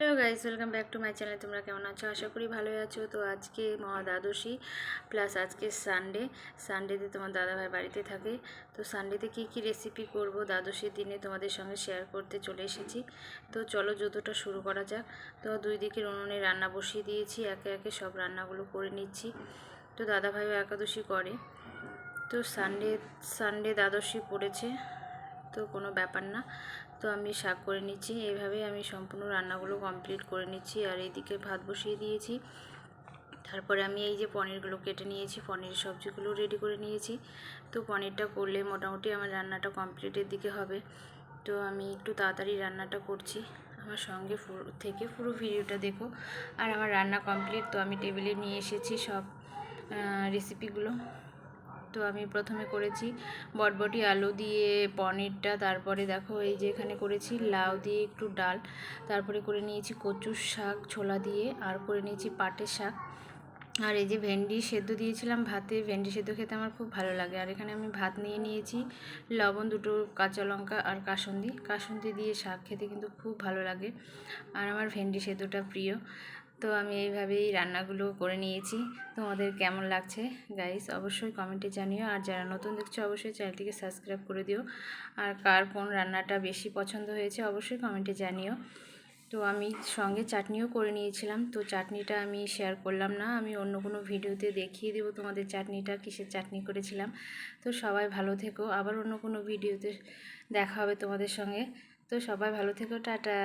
Hello guys, welcome back to my channel. তোমরা কেমন আছো? আশা করি ভালোই আছো। তো আজকে মহা দ্বাদশী প্লাস আজকে সানডে। সানডেতে তোমার দাদাভাই বাড়িতে থাকে। তো সানডেতে কী কী রেসিপি করব দ্বাদশীর দিনে তোমাদের সঙ্গে শেয়ার করতে চলে এসেছি। তো চলো যতটা শুরু করা যাক। তো দুই দিকের উনুনে রান্না বসিয়ে দিয়েছি। একে একে সব রান্নাগুলো করে নিচ্ছি। তো দাদাভাইও একাদশী করে। তো সানডে সানডে দ্বাদশী পড়েছে। তো কোনো ব্যাপার না। তো আমি শাক করে নিচ্ছি, এইভাবেই আমি সম্পূর্ণ রান্নাগুলো কমপ্লিট করে নিচ্ছি। আর এইদিকে ভাত বসিয়ে দিয়েছি। তারপরে আমি এই যে পনিরগুলো কেটে নিয়েছি পনির সবজিগুলো রেডি করে নিয়েছি। তো পনিরটা করলে মোটামুটি আমার রান্নাটা কমপ্লিটের দিকে হবে। তো আমি একটু তাড়াতাড়ি রান্নাটা করছি। আমার সঙ্গে থেকে পুরো ভিডিওটা দেখো। আর আমার রান্না কমপ্লিট তো আমি টেবিলে নিয়ে এসেছি সব রেসিপিগুলো তো আমি প্রথমে করেছি বটবটি, আলু দিয়ে, পনিরটা, তারপরে দেখো এই যে এখানে করেছি লাউ দিয়ে একটু ডাল, তারপরে করে নিয়েছি কচুর শাক, ছোলা দিয়ে, আর করে নিয়েছি পাটের শাক। আর এই যে ভেন্ডি সেদ্ধ দিয়েছিলাম ভাতে, ভেন্ডি সেদ্ধ খেতে আমার খুব ভালো লাগে। আর এখানে আমি ভাত নিয়ে নিয়েছি লবণ, দুটো কাঁচা লঙ্কা আর কাসন্দি। কাসন্দি দিয়ে শাক খেতে কিন্তু খুব ভালো লাগে। আর আমার ভেন্ডি সেদ্ধটা প্রিয়। তো আমি এইভাবেই রান্নাগুলো করে নিয়েছি। তোমাদের কেমন লাগছে? গাইস অবশ্যই কমেন্টে জানিও। আর যারা নতুন দেখছ, অবশ্যই চ্যানেলটিকে সাবস্ক্রাইব করে দিও। আর কার কোন রান্নাটা বেশি পছন্দ হয়েছে, অবশ্যই কমেন্টে জানিও। তো আমি সঙ্গে চাটনিও করে নিয়েছিলাম। তো চাটনিটা আমি শেয়ার করলাম না। আমি অন্য কোনো ভিডিওতে দেখিয়ে দেবো তোমাদের চাটনিটা, কিসের চাটনি করেছিলাম। তো সবাই ভালো থেকো। আবার অন্য কোনো ভিডিওতে দেখা হবে তোমাদের সঙ্গে। তো সবাই ভালো থেকো। টাটা।